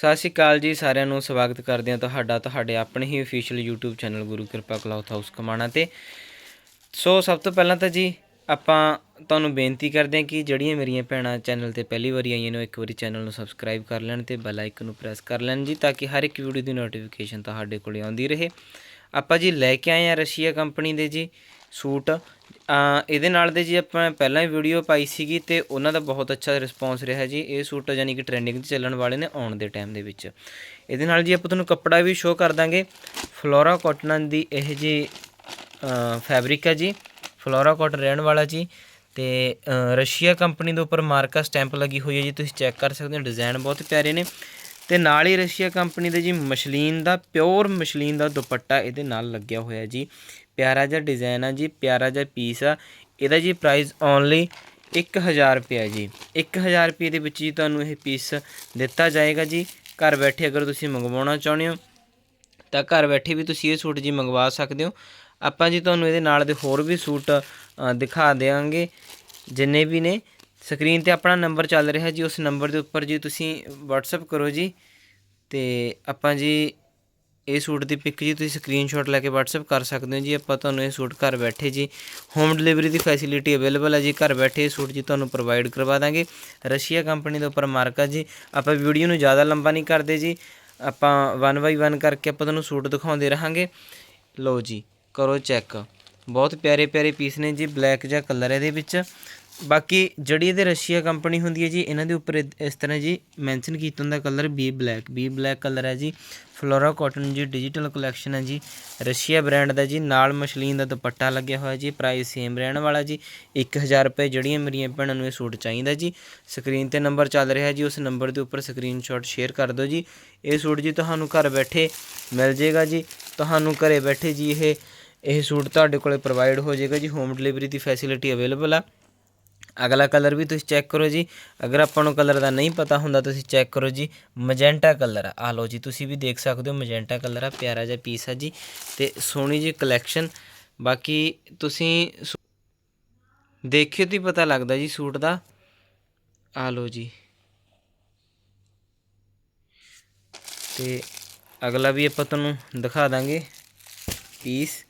ਸਤਿ ਸ਼੍ਰੀ ਅਕਾਲ ਜੀ, ਸਾਰਿਆਂ ਨੂੰ ਸਵਾਗਤ ਕਰਦੇ ਹਾਂ ਤੁਹਾਡਾ, ਤੁਹਾਡੇ ਆਪਣੇ ਹੀ official YouTube channel Guru Kirpa cloth house Kamana ਤੇ। ਸੋ ਸਭ ਤੋਂ ਪਹਿਲਾਂ ਤਾਂ ਜੀ, ਆਪਾਂ ਤੁਹਾਨੂੰ ਬੇਨਤੀ ਕਰਦੇ ਹਾਂ ਕਿ ਜਿਹੜੀਆਂ ਮੇਰੀਆਂ ਭੈਣਾਂ ਚੈਨਲ ਤੇ ਪਹਿਲੀ ਵਾਰੀ ਆਈਆਂ ਨੇ ਇੱਕ ਵਾਰੀ ਚੈਨਲ ਨੂੰ ਸਬਸਕ੍ਰਾਈਬ ਕਰ ਲੈਣ ਤੇ ਬੈਲ ਆਈਕਨ ਨੂੰ ਪ੍ਰੈਸ ਕਰ ਲੈਣ ਜੀ, ਤਾਂ ਕਿ ਹਰ ਇੱਕ ਵੀਡੀਓ ਦੀ ਨੋਟੀਫਿਕੇਸ਼ਨ ਤੁਹਾਡੇ ਕੋਲ ਆਉਂਦੀ ਰਹੇ। ਆਪਾਂ ਜੀ ਲੈ ਕੇ ਆਏ ਆ ਰਸ਼ੀਆ ਕੰਪਨੀ ਦੇ ਜੀ ਸੂਟ। ਇਹਦੇ ਨਾਲ ਦੇ ਜੀ ਆਪਾਂ ਪਹਿਲਾਂ ਹੀ ਵੀਡੀਓ ਪਾਈ ਸੀਗੀ ਤੇ ਉਹਨਾਂ ਦਾ ਬਹੁਤ ਅੱਛਾ ਰਿਸਪੌਂਸ ਰਿਹਾ ਜੀ। ਇਹ ਸੂਟ ਯਾਨੀ ਕਿ ਟ੍ਰੈਂਡਿੰਗ 'ਚ ਚੱਲਣ ਵਾਲੇ ਨੇ ਆਉਣ ਦੇ ਟਾਈਮ ਦੇ ਵਿੱਚ। ਇਹਦੇ ਨਾਲ ਜੀ ਆਪਾਂ ਤੁਹਾਨੂੰ ਕੱਪੜਾ ਵੀ ਸ਼ੋਅ ਕਰ ਦਾਂਗੇ। ਫਲੋਰਾ ਕਾਟਨ ਦੀ ਇਹ ਜੀ ਫੈਬਰਿਕ ਹੈ ਜੀ। ਫਲੋਰਾ ਕਾਟਨ ਰਹਿਣ ਵਾਲਾ ਜੀ। ਤੇ ਰਸ਼ੀਆ ਕੰਪਨੀ ਦੇ ਉੱਪਰ ਮਾਰਕਾ ਸਟੈਂਪ ਲੱਗੀ ਹੋਈ ਹੈ ਜੀ। ਤੁਸੀਂ ਚੈੱਕ ਕਰ ਸਕਦੇ ਹੋ ਡਿਜ਼ਾਈਨ ਬਹੁਤ ਪਿਆਰੇ ਨੇ। ਤੇ ਨਾਲ ਹੀ ਰਸ਼ੀਆ ਕੰਪਨੀ ਦੇ ਜੀ ਮਸ਼ਲੀਨ ਦਾ ਪਿਓਰ ਮਸ਼ਲੀਨ ਦਾ ਦੁਪੱਟਾ ਇਹਦੇ ਨਾਲ ਲੱਗਿਆ ਹੋਇਆ ਜੀ। ਪਿਆਰਾ ਜਿਹਾ ਡਿਜ਼ਾਈਨ ਆ ਜੀ, ਪਿਆਰਾ ਜਿਹਾ ਪੀਸ ਆ। ਇਹਦਾ ਜੀ ਪ੍ਰਾਈਸ ਓਨਲੀ 1000 ਰੁਪਏ ਜੀ। 1000 ਰੁਪਏ ਦੇ ਵਿੱਚ ਜੀ ਤੁਹਾਨੂੰ ਇਹ ਪੀਸ ਦਿੱਤਾ ਜਾਏਗਾ ਜੀ। ਘਰ ਬੈਠੇ ਅਗਰ ਤੁਸੀਂ ਮੰਗਵਾਉਣਾ ਚਾਹੁੰਦੇ ਹੋ, ਤਾਂ ਘਰ ਬੈਠੇ ਵੀ ਤੁਸੀਂ ਇਹ ਸੂਟ ਜੀ ਮੰਗਵਾ ਸਕਦੇ ਹੋ। ਆਪਾਂ ਜੀ ਤੁਹਾਨੂੰ ਇਹਦੇ ਨਾਲ ਦੇ ਹੋਰ ਵੀ ਸੂਟ ਦਿਖਾ ਦੇਵਾਂਗੇ ਜਿੰਨੇ ਵੀ ਨੇ ਸਕਰੀਨ ਤੇ ਆਪਣਾ ਨੰਬਰ ਚੱਲ ਰਿਹਾ ਜੀ, ਉਸ ਨੰਬਰ ਦੇ ਉੱਪਰ ਜੀ ਤੁਸੀਂ WhatsApp ਕਰੋ ਜੀ। ਤੇ ਆਪਾਂ ਜੀ ਇਹ ਸੂਟ ਦੀ ਪਿਕ ਜੀ, ਤੁਸੀਂ ਸਕਰੀਨਸ਼ਾਟ ਲੈ ਕੇ WhatsApp ਕਰ ਸਕਦੇ ਹੋ ਜੀ, ਆਪਾਂ ਤੁਹਾਨੂੰ ਇਹ ਸੂਟ ਘਰ ਬੈਠੇ ਜੀ ਹੋਮ ਡਿਲੀਵਰੀ ਦੀ ਫੈਸਿਲਿਟੀ ਅਵੇਲੇਬਲ ਹੈ ਜੀ, ਘਰ ਬੈਠੇ ਇਹ ਸੂਟ ਜੀ ਤੁਹਾਨੂੰ ਪ੍ਰੋਵਾਈਡ ਕਰਵਾ ਦਾਂਗੇ। ਰਸ਼ੀਆ ਕੰਪਨੀ ਦੇ ਉੱਪਰ ਮਾਰਕਾ ਜੀ, ਆਪਾਂ ਵੀਡੀਓ ਨੂੰ ਜ਼ਿਆਦਾ ਲੰਬਾ ਨਹੀਂ ਕਰਦੇ ਜੀ, ਆਪਾਂ ਵਨ ਬਾਈ ਵਨ ਕਰਕੇ ਆਪਾਂ ਤੁਹਾਨੂੰ ਸੂਟ ਦਿਖਾਉਂਦੇ ਰਹਾਂਗੇ। ਲਓ ਜੀ, ਕਰੋ ਚੈੱਕ ਬਹੁਤ ਪਿਆਰੇ ਪਿਆਰੇ ਪੀਸ ਨੇ ਜੀ ਬਲੈਕ ਜਿਹਾ ਕਲਰ ਇਹਦੇ ਵਿੱਚ। ਬਾਕੀ ਜਿਹੜੀ ਇਹਦੇ ਰਸ਼ੀਆ ਕੰਪਨੀ ਹੁੰਦੀ ਹੈ ਜੀ, ਇਹਨਾਂ ਦੇ ਉੱਪਰ ਇਸ ਤਰ੍ਹਾਂ ਜੀ ਮੈਂਸ਼ਨ ਕੀਤਾ ਹੁੰਦਾ colour B black B black colour ਹੈ ਜੀ। ਫਲੋਰਾ ਕਾਟਨ ਜੀ ਡਿਜੀਟਲ ਕਲੈਕਸ਼ਨ ਹੈ ਜੀ। ਰਸ਼ੀਆ ਬ੍ਰਾਂਡ ਦਾ ਜੀ, ਨਾਲ ਮਸ਼ਲੀਨ ਦਾ ਦੁਪੱਟਾ ਲੱਗਿਆ ਹੋਇਆ ਜੀ ਪ੍ਰਾਈਸ ਸੇਮ ਰਹਿਣ ਵਾਲਾ ਜੀ। 1000 ਰੁਪਏ ਜਿਹੜੀਆਂ ਮੇਰੀਆਂ ਭੈਣਾਂ ਨੂੰ ਇਹ ਸੂਟ ਚਾਹੀਦਾ ਜੀ। ਸਕਰੀਨ ਤੇ ਨੰਬਰ ਚੱਲ ਰਿਹਾ ਜੀ, ਉਸ ਨੰਬਰ ਦੇ ਉੱਪਰ ਸਕਰੀਨਸ਼ਾਟ ਸ਼ੇਅਰ ਕਰ ਦਿਓ ਜੀ। ਇਹ ਸੂਟ ਜੀ ਤੁਹਾਨੂੰ ਘਰ ਬੈਠੇ ਮਿਲ ਜੇਗਾ ਜੀ। ਤੁਹਾਨੂੰ ਘਰੇ ਬੈਠੇ ਜੀ ਇਹ ਇਹ ਸੂਟ ਤੁਹਾਡੇ ਕੋਲੇ ਪ੍ਰੋਵਾਈਡ ਹੋ ਜਾਏਗਾ ਜੀ। ਹੋਮ ਡਿਲੀਵਰੀ ਦੀ ਫੈਸਿਲਿਟੀ ਅਵੇਲੇਬਲ ਆ। ਅਗਲਾ ਕਲਰ ਵੀ ਤੁਸੀਂ ਚੈੱਕ ਕਰੋ ਜੀ। ਅਗਰ ਆਪਾਂ ਨੂੰ ਕਲਰ ਦਾ ਨਹੀਂ ਪਤਾ ਹੁੰਦਾ, ਤੁਸੀਂ ਚੈੱਕ ਕਰੋ ਜੀ। ਮਜੈਂਟਾ ਕਲਰ ਆ। ਆ ਲਓ ਜੀ, ਤੁਸੀਂ ਵੀ ਦੇਖ ਸਕਦੇ ਹੋ ਮਜੈਂਟਾ ਕਲਰ ਆ, ਪਿਆਰਾ ਜਿਹਾ ਪੀਸ ਆ ਜੀ। ਤੇ ਸੋਹਣੀ ਜੀ ਕਲੈਕਸ਼ਨ ਬਾਕੀ ਤੁਸੀਂ ਸੂ- ਦੇਖਿਓ ਤੇ ਪਤਾ ਲੱਗਦਾ ਜੀ ਸੂਟ ਦਾ। ਆ ਲਓ ਜੀ। ਤੇ ਅਗਲਾ ਵੀ ਆਪਾਂ ਤੁਹਾਨੂੰ ਦਿਖਾ ਦਾਂਗੇ। ਪੀਸ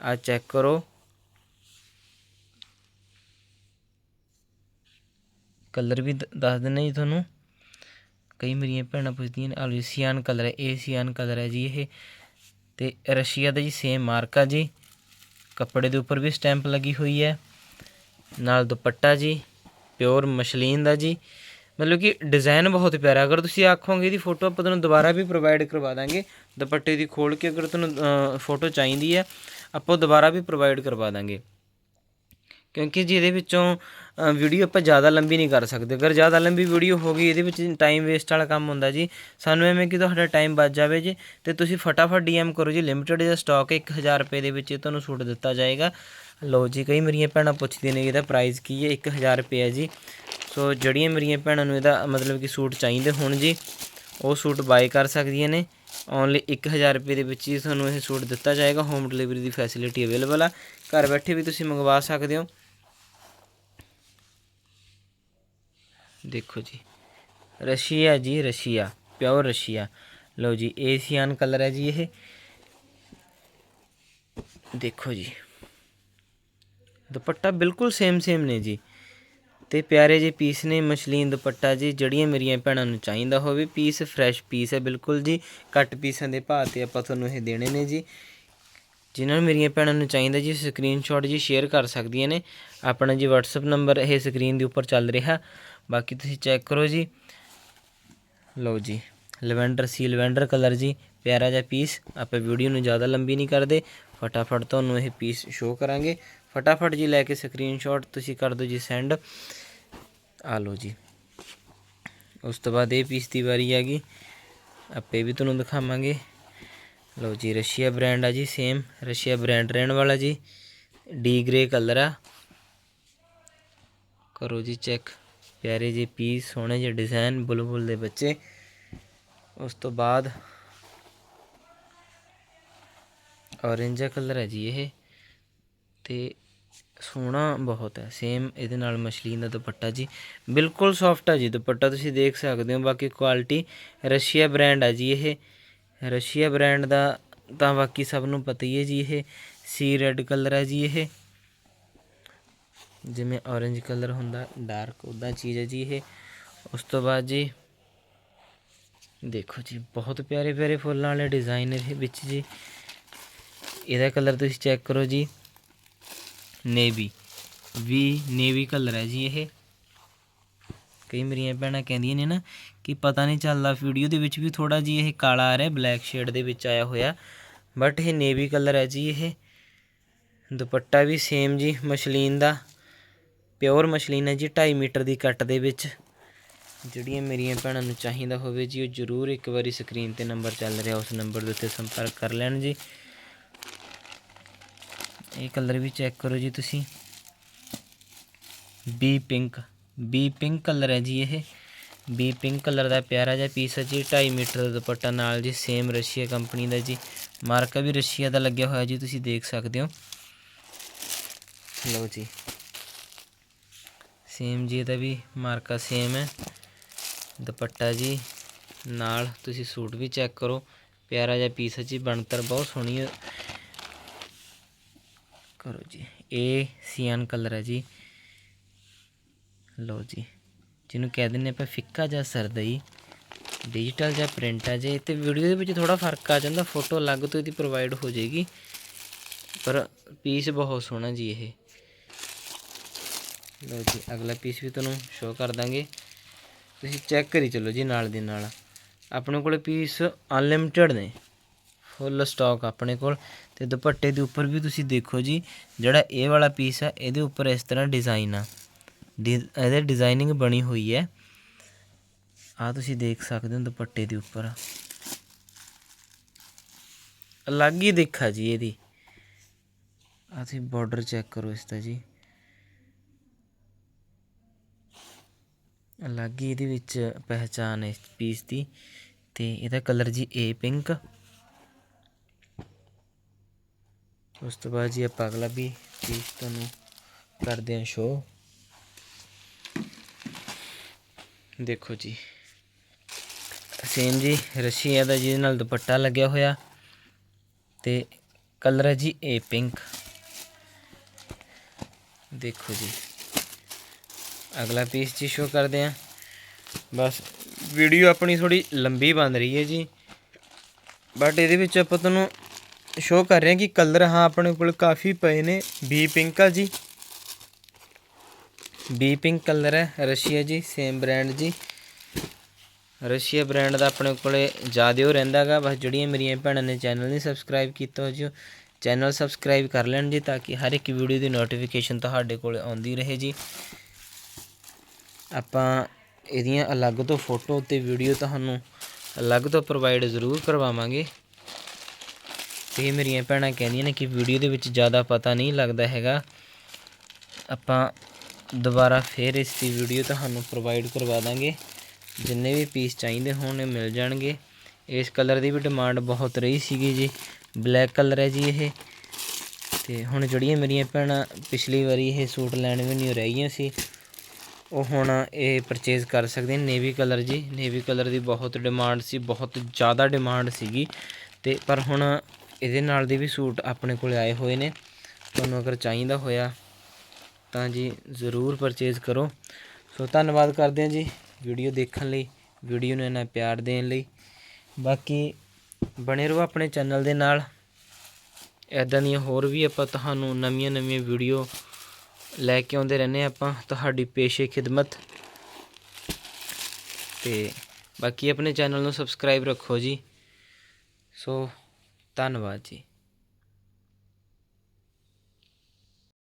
ਆ ਚੈੱਕ ਕਰੋ। ਕਲਰ ਵੀ ਦ- ਦੱਸ ਦਿੰਦੇ ਜੀ ਤੁਹਾਨੂੰ। ਕਈ ਮੇਰੀਆਂ ਭੈਣਾਂ ਪੁੱਛਦੀਆਂ ਨੇ ਆਲੂ ਸੀਆਨ ਕਲਰ ਹੈ, ਇਹ ਸੀਆਨ ਕਲਰ ਹੈ ਜੀ ਇਹ। ਤੇ ਰਸ਼ੀਆ ਦਾ ਜੀ ਸੇਮ ਮਾਰਕ ਆ ਜੀ। ਕੱਪੜੇ ਦੇ ਉੱਪਰ ਵੀ ਸਟੈਂਪ ਲੱਗੀ ਹੋਈ ਹੈ। ਨਾਲ ਦੁਪੱਟਾ ਜੀ ਪਿਓਰ ਮਸ਼ਲੀਨ ਦਾ ਜੀ। ਮਤਲਬ ਕਿ ਡਿਜ਼ਾਈਨ ਬਹੁਤ ਪਿਆਰਾ, ਅਗਰ ਤੁਸੀਂ ਆਖੋਗੇ ਇਹਦੀ ਫੋਟੋ ਆਪਾਂ ਤੁਹਾਨੂੰ ਦੁਬਾਰਾ ਵੀ ਪ੍ਰੋਵਾਈਡ ਕਰਵਾ ਦਾਂਗੇ। ਦੁਪੱਟੇ ਦੀ ਖੋਲ ਕੇ ਅਗਰ ਤੁਹਾਨੂੰ ਫੋਟੋ ਚਾਹੀਦੀ ਹੈ, ਆਪਾਂ ਉਹ ਦੁਬਾਰਾ ਵੀ ਪ੍ਰੋਵਾਈਡ ਕਰਵਾ ਦਾਂਗੇ। ਕਿਉਂਕਿ ਜੀ ਇਹਦੇ ਵਿੱਚੋਂ ਵੀਡੀਓ ਆਪਾਂ ਜ਼ਿਆਦਾ ਲੰਬੀ ਨਹੀਂ ਕਰ ਸਕਦੇ। ਅਗਰ ਜ਼ਿਆਦਾ ਲੰਬੀ ਵੀਡੀਓ ਹੋ ਗਈ, ਇਹਦੇ ਵਿੱਚ ਟਾਈਮ ਵੇਸਟ ਵਾਲਾ ਕੰਮ ਹੁੰਦਾ ਜੀ। ਸਾਨੂੰ ਐਵੇਂ ਕਿ ਤੁਹਾਡਾ ਟਾਈਮ ਬਚ ਜਾਵੇ ਜੀ ਤੇ ਤੁਸੀਂ ਫਟਾਫਟ ਡੀਐਮ ਕਰੋ ਜੀ। ਲਿਮਿਟਿਡ ਜਿਹਾ ਸਟਾਕ ਹੈ 1000 ਰੁਪਏ ਦੇ ਵਿੱਚ ਤੁਹਾਨੂੰ ਸੂਟ ਦਿੱਤਾ ਜਾਏਗਾ। ਲਓ ਜੀ, ਕਈ ਮੇਰੀਆਂ ਭੈਣਾਂ ਪੁੱਛਦੀਆਂ ਨੇ ਇਹਦਾ ਪ੍ਰਾਈਸ ਕੀ ਹੈ? 1000 ਰੁਪਏ ਹੈ ਜੀ। ਸੋ ਜਿਹੜੀਆਂ ਮੇਰੀਆਂ ਭੈਣਾਂ ਨੂੰ ਇਹਦਾ ਮਤਲਬ ਕਿ ਸੂਟ ਚਾਹੀਦੇ ਹੋਣ ਜੀ, ਉਹ ਸੂਟ ਬਾਏ ਕਰ ਸਕਦੀਆਂ ਨੇ। ਓਨਲੀ 1000 ਰੁਪਏ ਦੇ ਵਿੱਚ ਹੀ ਤੁਹਾਨੂੰ ਇਹ ਸੂਟ ਦਿੱਤਾ ਜਾਏਗਾ। ਹੋਮ ਡਿਲੀਵਰੀ ਦੀ ਫੈਸਿਲਿਟੀ ਅਵੇਲੇਬਲ ਆ। ਘਰ ਬੈਠੇ ਵੀ ਤੁਸੀਂ ਮੰਗਵਾ ਸਕਦੇ ਹੋ। ਦੇਖੋ ਜੀ। ਰਸ਼ੀਆ ਜੀ, ਰਸ਼ੀਆ, ਪਿਓਰ ਰਸ਼ੀਆ। ਲਓ ਜੀ, ਏਸ਼ੀਆਨ ਕਲਰ ਹੈ ਜੀ ਇਹ। ਦੇਖੋ ਜੀ। ਦੁਪੱਟਾ ਬਿਲਕੁਲ ਸੇਮ ਸੇਮ ਨੇ ਜੀ। ਤੇ ਪਿਆਰੇ ਜਿਹੇ ਪੀਸ ਨੇ, ਮਸ਼ਲੀਨ ਦੁਪੱਟਾ ਜੀ, ਜਿਹੜੀਆਂ ਮੇਰੀਆਂ ਭੈਣਾਂ ਨੂੰ ਚਾਹੀਦਾ ਹੋਵੇ ਪੀਸ ਫਰੈਸ਼ ਪੀਸ ਹੈ ਬਿਲਕੁਲ ਜੀ। ਕੱਟ ਪੀਸਾਂ ਦੇ ਭਾਅ ਤੇ ਆਪਾਂ ਤੁਹਾਨੂੰ ਇਹ ਦੇਣੇ ਨੇ ਜੀ। ਜਿਨ੍ਹਾਂ ਨੂੰ ਮੇਰੀਆਂ ਭੈਣਾਂ ਨੂੰ ਚਾਹੀਦਾ ਜੀ ਸਕਰੀਨਸ਼ਾਟ ਜੀ ਸ਼ੇਅਰ ਕਰ ਸਕਦੀਆਂ ਨੇ। ਆਪਣਾ ਜੀ WhatsApp ਨੰਬਰ ਇਹ ਸਕਰੀਨ ਦੇ ਉੱਪਰ ਚੱਲ ਰਿਹਾ। ਬਾਕੀ ਤੁਸੀਂ ਚੈੱਕ ਕਰੋ ਜੀ। ਲਓ ਜੀ ਲਵੈਂਡਰ ਸੀ ਲਵੈਂਡਰ ਕਲਰ ਜੀ। ਪਿਆਰਾ ਜਿਹਾ ਪੀਸ ਆਪਾਂ ਵੀਡੀਓ ਨੂੰ ਜ਼ਿਆਦਾ ਲੰਬੀ ਨਹੀਂ ਕਰਦੇ। ਫਟਾਫਟ ਤੁਹਾਨੂੰ ਇਹ ਪੀਸ ਸ਼ੋਅ ਕਰਾਂਗੇ। ਫਟਾਫਟ ਜੀ ਲੈ ਕੇ ਸਕਰੀਨਸ਼ਾਟ ਤੁਸੀਂ ਕਰ ਦਿਓ ਜੀ ਸੈਂਡ ਆ ਲਓ ਜੀ। ਉਸ ਤੋਂ ਬਾਅਦ ਇਹ ਪੀਸ ਦੀ ਵਾਰੀ ਆ ਗਈ। ਆਪੇ ਵੀ ਤੁਹਾਨੂੰ ਦਿਖਾਵਾਂਗੇ। ਲਓ ਜੀ, ਰਸ਼ੀਆ ਬ੍ਰਾਂਡ ਆ ਜੀ ਸੇਮ ਰਸ਼ੀਆ ਬ੍ਰਾਂਡ ਰਹਿਣ ਵਾਲਾ ਜੀ। ਡੀ ਗ੍ਰੇ ਕਲਰ ਆ। ਕਰੋ ਜੀ ਚੈੱਕ ਪਿਆਰੇ ਜੀ ਪੀਸ ਸੋਹਣੇ ਜਿਹੇ ਡਿਜ਼ਾਈਨ ਬੁਲਬੁਲ ਦੇ ਬੱਚੇ। ਉਸ ਤੋਂ ਬਾਅਦ ਔਰੇਂਜ ਕਲਰ ਹੈ ਜੀ ਇਹ। ਤੇ ਸੋਹਣਾ ਬਹੁਤ ਹੈ ਸੇਮ ਇਹਦੇ ਨਾਲ ਮਸ਼ਲੀਨ ਦਾ ਦੁਪੱਟਾ ਜੀ। ਬਿਲਕੁਲ ਸੌਫਟ ਹੈ ਜੀ, ਦੁਪੱਟਾ ਤੁਸੀਂ ਦੇਖ ਸਕਦੇ ਹੋ। ਬਾਕੀ ਕੁਆਲਿਟੀ ਰਸ਼ੀਆ ਬ੍ਰਾਂਡ ਹੈ ਜੀ ਇਹ। ਰਸ਼ੀਆ ਬ੍ਰਾਂਡ ਦਾ, ਤਾਂ ਬਾਕੀ ਸਭ ਨੂੰ ਪਤਾ ਹੀ ਹੈ ਜੀ ਇਹ। ਸੀ ਰੈੱਡ ਕਲਰ ਹੈ ਜੀ ਇਹ। ਜਿਵੇਂ orange ਕਲਰ ਹੁੰਦਾ, ਡਾਰਕ ਉਦਾਂ ਚੀਜ਼ ਹੈ ਜੀ ਇਹ। ਉਸ ਤੋਂ ਬਾਅਦ ਜੀ, ਦੇਖੋ ਜੀ, ਬਹੁਤ ਪਿਆਰੇ ਪਿਆਰੇ ਫੁੱਲਾਂ ਵਾਲੇ ਡਿਜ਼ਾਈਨ ਇਹਦੇ ਵਿੱਚ ਜੀ। ਇਹਦਾ ਕਲਰ ਤੁਸੀਂ ਚੈੱਕ ਕਰੋ ਜੀ। ਨੇਵੀ। ਵੀ ਨੇਵੀ ਕਲਰ ਹੈ ਜੀ ਇਹ। ਕਈ ਮੇਰੀਆਂ ਭੈਣਾਂ ਕਹਿੰਦੀਆਂ ਨੇ ਨਾ ਕਿ ਪਤਾ ਨਹੀਂ ਚੱਲਦਾ ਵੀਡੀਓ ਦੇ ਵਿੱਚ ਵੀ ਥੋੜਾ ਜੀ ਇਹ ਕਾਲਾ ਆ ਰਿਹਾ ਬਲੈਕ ਸ਼ੇਡ ਦੇ ਵਿੱਚ ਆਇਆ ਹੋਇਆ। ਬਟ ਇਹ ਨੇਵੀ ਕਲਰ ਹੈ ਜੀ ਇਹ। ਦੁਪੱਟਾ ਵੀ ਸੇਮ ਜੀ ਮਸ਼ਲੀਨ ਦਾ। ਪਿਓਰ ਮਸ਼ਲੀਨ ਹੈ ਜੀ 2.5 ਮੀਟਰ ਦੀ ਕੱਟ ਦੇ ਵਿੱਚ। ਜਿਹੜੀਆਂ ਮੇਰੀਆਂ ਭੈਣਾਂ ਨੂੰ ਚਾਹੀਦਾ ਹੋਵੇ ਜੀ, ਉਹ ਜ਼ਰੂਰ ਇੱਕ ਵਾਰੀ ਸਕਰੀਨ ਤੇ ਨੰਬਰ ਚੱਲ ਰਿਹਾ, ਉਸ ਨੰਬਰ ਦੇ ਉੱਤੇ ਸੰਪਰਕ ਕਰ ਲੈਣ ਜੀ। ਇਹ ਕਲਰ ਵੀ ਚੈੱਕ ਕਰੋ ਜੀ ਤੁਸੀਂ। B pink B pink colour ਹੈ ਜੀ ਇਹ। ਬੀ ਪਿੰਕ ਕਲਰ ਦਾ ਪਿਆਰਾ ਜਿਹਾ ਪੀਸ ਹੈ ਜੀ 2.5 ਮੀਟਰ ਦਾ ਦੁਪੱਟਾ ਨਾਲ ਜੀ ਸੇਮ ਰਸ਼ੀਆ ਕੰਪਨੀ ਦਾ ਜੀ। ਮਾਰਕਾ ਵੀ ਰਸ਼ੀਆ ਦਾ ਲੱਗਿਆ ਹੋਇਆ ਜੀ, ਤੁਸੀਂ ਦੇਖ ਸਕਦੇ ਹੋ। ਲਓ ਜੀ। ਸੇਮ ਜੀ ਇਹਦਾ ਵੀ ਮਾਰਕਾ ਸੇਮ ਹੈ। ਦੁਪੱਟਾ ਜੀ ਨਾਲ ਤੁਸੀਂ ਸੂਟ ਵੀ ਚੈੱਕ ਕਰੋ। ਪਿਆਰਾ ਜਿਹਾ ਪੀਸ ਹੈ ਜੀ, ਬਣਤਰ ਬਹੁਤ ਸੋਹਣੀ ਹੈ। ਕਰੋ ਜੀ। ਇਹ ਸੀਆਨ ਕਲਰ ਹੈ ਜੀ। ਲਓ ਜੀ, ਜਿਹਨੂੰ ਕਹਿ ਦਿੰਦੇ ਆਪਾਂ ਫਿੱਕਾ ਜਾਂ ਸਰਦਈ ਡਿਜੀਟਲ ਜਾਂ ਪ੍ਰਿੰਟ ਆ ਜੇ, ਤੇ ਵੀਡੀਓ ਦੇ ਵਿੱਚ ਥੋੜਾ ਫ਼ਰਕ ਆ ਜਾਂਦਾ ਫੋਟੋ ਅਲੱਗ ਤੋਂ ਇਹਦੀ ਪ੍ਰੋਵਾਈਡ ਹੋ ਜਾਏਗੀ, ਪਰ ਪੀਸ ਬਹੁਤ ਸੋਹਣਾ ਜੀ ਇਹ। ਲਓ ਜੀ, ਅਗਲਾ ਪੀਸ ਵੀ ਤੁਹਾਨੂੰ ਸ਼ੋਅ ਕਰ ਦਾਂਗੇ। ਤੁਸੀਂ ਚੈੱਕ ਕਰੀ ਚੱਲੋ ਜੀ ਨਾਲ ਦੀ ਨਾਲ। ਆਪਣੇ ਕੋਲ ਪੀਸ ਅਨਲਿਮਿਟਿਡ ਨੇ ਫੁੱਲ ਸਟਾਕ ਆਪਣੇ ਕੋਲ, ਤੇ ਦੁਪੱਟੇ ਦੇ ਉੱਪਰ ਵੀ ਤੁਸੀਂ ਦੇਖੋ ਜੀ, ਜਿਹੜਾ ਇਹ ਵਾਲਾ ਪੀਸ ਆ, ਇਹਦੇ ਉੱਪਰ ਇਸ ਤਰ੍ਹਾਂ ਡਿਜ਼ਾਈਨ ਆ। ਇਹਦੇ ਡਿਜ਼ਾਈਨਿੰਗ ਬਣੀ ਹੋਈ ਹੈ। ਆ ਤੁਸੀਂ ਦੇਖ ਸਕਦੇ ਹੋ ਦੁਪੱਟੇ ਦੇ ਉੱਪਰ। ਅਲੱਗ ਹੀ ਦੇਖਾ ਜੀ ਇਹਦੀ। ਆ ਤੁਸੀਂ ਬਾਰਡਰ ਚੈੱਕ ਕਰੋ ਇਸ ਦਾ ਜੀ। ਅਲੱਗ ਹੀ ਇਹਦੇ ਵਿੱਚ ਪਹਿਚਾਨ ਹੈ ਇਸ ਪੀਸ ਦੀ। ਤੇ ਇਹਦਾ ਕਲਰ ਜੀ ਏ ਪਿੰਕ ਉਸ ਤੋਂ ਬਾਅਦ ਜੀ ਆਪਾਂ ਅਗਲਾ ਵੀ ਪੀਸ ਤੁਹਾਨੂੰ ਕਰਦੇ ਹਾਂ ਸ਼ੋ ਦੇਖੋ ਜੀ। ਸੇਮ ਜੀ ਰਸ਼ੀ ਰਸ਼ੀਆ ਦਾ ਜਿਹਦੇ ਨਾਲ ਦੁਪੱਟਾ ਲੱਗਿਆ ਹੋਇਆ ਤੇ ਕਲਰ ਹੈ ਜੀ ਏ ਪਿੰਕ ਦੇਖੋ ਜੀ। ਅਗਲਾ ਪੀਸ ਜੀ ਸ਼ੋ ਕਰਦੇ ਹਾਂ। ਬਸ ਵੀਡੀਓ ਆਪਣੀ ਥੋੜੀ ਲੰਬੀ ਬਣ ਰਹੀ ਹੈ ਜੀ। ਬਟ ਇਹਦੇ ਵਿੱਚ ਆਪਾਂ ਤੁਹਾਨੂੰ ਸ਼ੋ ਕਰ ਰਹੇ ਹਾਂ ਕਿ ਕਲਰ ਹਾਂ ਆਪਣੇ ਕੋਲ ਕਾਫੀ ਪਏ ਨੇ। ਬੀ ਪਿੰਕ ਆ ਜੀ। ਬੀ ਪਿੰਕ ਕਲਰ ਹੈ, ਰਸ਼ੀਆ ਜੀ ਸੇਮ ਬ੍ਰਾਂਡ ਜੀ। ਰਸ਼ੀਆ ਬ੍ਰਾਂਡ ਦਾ ਆਪਣੇ ਕੋਲੇ ਜ਼ਿਆਦਾ ਹੋ ਰਹਿੰਦਾਗਾ ਬਸ ਜਿਹੜੀਆਂ ਮੇਰੀਆਂ ਭੈਣਾਂ ਨੇ ਚੈਨਲ ਨਹੀਂ ਸਬਸਕ੍ਰਾਈਬ ਕੀਤਾ ਹੋ ਜੀ ਚੈਨਲ ਸਬਸਕ੍ਰਾਈਬ ਕਰ ਲੈਣ ਜੀ, ਤਾਂ ਕਿ ਹਰ ਇੱਕ ਵੀਡੀਓ ਦੀ ਨੋਟੀਫਿਕੇਸ਼ਨ ਤੁਹਾਡੇ ਕੋਲ ਆਉਂਦੀ ਰਹੇ ਜੀ। ਆਪਾਂ ਇਹਦੀਆਂ ਅਲੱਗ ਤੋਂ ਫੋਟੋ ਤੇ ਵੀਡੀਓ ਤੁਹਾਨੂੰ ਅਲੱਗ ਤੋਂ ਪ੍ਰੋਵਾਈਡ ਜ਼ਰੂਰ ਕਰਵਾਵਾਂਗੇ। ਤੇ ਮੇਰੀਆਂ ਭੈਣਾਂ ਕਹਿੰਦੀਆਂ ਨੇ ਕਿ ਵੀਡੀਓ ਦੇ ਵਿੱਚ ਜ਼ਿਆਦਾ ਪਤਾ ਨਹੀਂ ਲੱਗਦਾ ਹੈਗਾ। ਆਪਾਂ ਦੁਬਾਰਾ ਫੇਰ ਇਸ ਦੀ ਵੀਡੀਓ ਤੁਹਾਨੂੰ ਪ੍ਰੋਵਾਈਡ ਕਰਵਾ ਦਾਂਗੇ। ਜਿੰਨੇ ਵੀ ਪੀਸ ਚਾਹੀਦੇ ਹੋਣ ਮਿਲ ਜਾਣਗੇ। ਇਸ ਕਲਰ ਦੀ ਵੀ ਡਿਮਾਂਡ ਬਹੁਤ ਰਹੀ ਸੀਗੀ ਜੀ। ਬਲੈਕ ਕਲਰ ਹੈ ਜੀ ਇਹ। ਤੇ ਹੁਣ ਜਿਹੜੀਆਂ ਮੇਰੀਆਂ ਭੈਣਾਂ ਪਿਛਲੀ ਵਾਰੀ ਇਹ ਸੂਟ ਲੈਣ ਵੀ ਨਹੀਂ ਗਈਆਂ ਸੀ, ਉਹ ਹੁਣ ਇਹ ਪਰਚੇਜ਼ ਕਰ ਸਕਦੇ ਨੇ ਨੇਵੀ ਕਲਰ ਜੀ। ਨੇਵੀ ਕਲਰ ਦੀ ਬਹੁਤ ਡਿਮਾਂਡ ਸੀ, ਬਹੁਤ ਜ਼ਿਆਦਾ ਡਿਮਾਂਡ ਸੀਗੀ। ਤੇ ਪਰ ਹੁਣ ਇਹਦੇ ਨਾਲ ਦੇ ਵੀ ਸੂਟ ਆਪਣੇ ਕੋਲ ਆਏ ਹੋਏ ਨੇ। ਤੁਹਾਨੂੰ ਅਗਰ ਚਾਹੀਦਾ ਹੋਇਆ ਤਾਂ ਜੀ ਜ਼ਰੂਰ ਪਰਚੇਜ਼ ਕਰੋ। ਸੋ ਧੰਨਵਾਦ ਕਰਦੇ ਹਾਂ ਜੀ ਵੀਡੀਓ ਦੇਖਣ ਲਈ, ਵੀਡੀਓ ਨੂੰ ਇੰਨਾ ਪਿਆਰ ਦੇਣ ਲਈ। ਬਾਕੀ ਬਣੇ ਰਹੋ ਆਪਣੇ ਚੈਨਲ ਦੇ ਨਾਲ। ਇਦਾਂ ਦੀਆਂ ਹੋਰ ਵੀ ਆਪਾਂ ਤੁਹਾਨੂੰ ਨਵੀਆਂ ਨਵੀਆਂ ਵੀਡੀਓ ਲੈ ਕੇ ਆਉਂਦੇ ਰਹਿੰਦੇ ਹਾਂ ਆਪਾਂ, ਤੁਹਾਡੀ ਪੇਸ਼ੇ ਖਿਦਮਤ। ਤੇ ਬਾਕੀ ਆਪਣੇ ਚੈਨਲ ਨੂੰ ਸਬਸਕ੍ਰਾਈਬ ਰੱਖੋ ਜੀ। ਸੋ ਧੰਨਵਾਦ ਜੀ।